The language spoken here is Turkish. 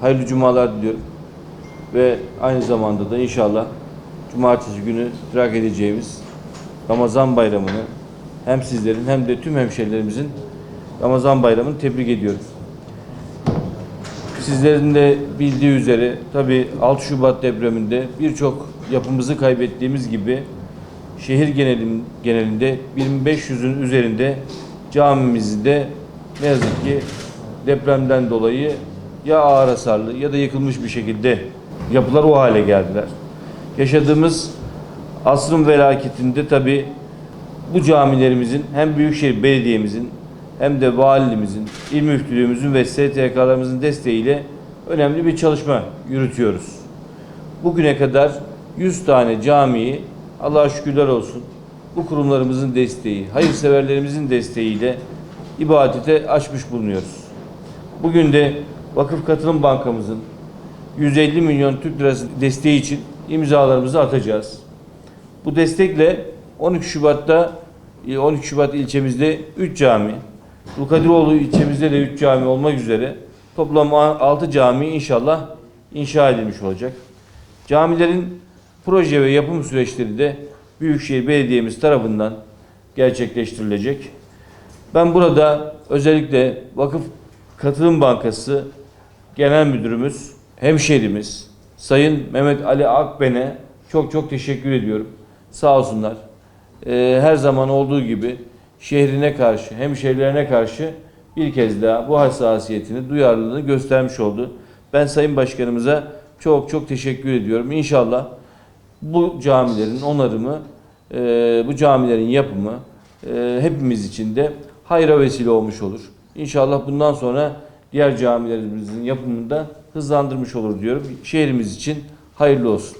hayırlı cumalar diliyorum. Ve aynı zamanda da inşallah cumartesi günü idrak edeceğimiz Ramazan bayramını hem sizlerin hem de tüm hemşerilerimizin Ramazan bayramını tebrik ediyorum. Sizlerin de bildiği üzere tabii 6 Şubat depreminde birçok yapımızı kaybettiğimiz gibi şehir genelim, genelinde 1500'ün üzerinde camimizi de ne yazık ki depremden dolayı ya ağır hasarlı ya da yıkılmış bir şekilde yapılar o hale geldiler. Yaşadığımız asrın felaketinde tabii bu camilerimizin hem Büyükşehir Belediye'mizin hem de valiliğimizin, il müftülüğümüzün ve STK'larımızın desteğiyle önemli bir çalışma yürütüyoruz. Bugüne kadar 100 tane camiyi Allah'a şükürler olsun bu kurumlarımızın desteği, hayırseverlerimizin desteğiyle ibadete açmış bulunuyoruz. Bugün de Vakıf Katılım Bankamızın 150 milyon Türk lirası desteği için imzalarımızı atacağız. Bu destekle 12 Şubat'ta 12 Şubat ilçemizde 3 cami, Dulkadiroğlu ilçemizde de 3 cami olmak üzere toplam 6 cami inşallah inşa edilmiş olacak. Camilerin proje ve yapım süreçleri de Büyükşehir Belediye'miz tarafından gerçekleştirilecek. Ben burada özellikle Vakıf Katılım Bankası Genel Müdürümüz, hemşehrimiz Sayın Mehmet Ali Akben'e çok çok teşekkür ediyorum. Sağ olsunlar. Ee, her zaman olduğu gibi şehrine karşı, hemşehrilerine karşı bir kez daha bu hassasiyetini, duyarlılığını göstermiş oldu. Ben Sayın Başkanımıza çok çok teşekkür ediyorum. İnşallah bu camilerin onarımı, e, bu camilerin yapımı e, hepimiz için de hayra vesile olmuş olur. İnşallah bundan sonra diğer camilerimizin yapımını da hızlandırmış olur diyorum. Şehrimiz için hayırlı olsun.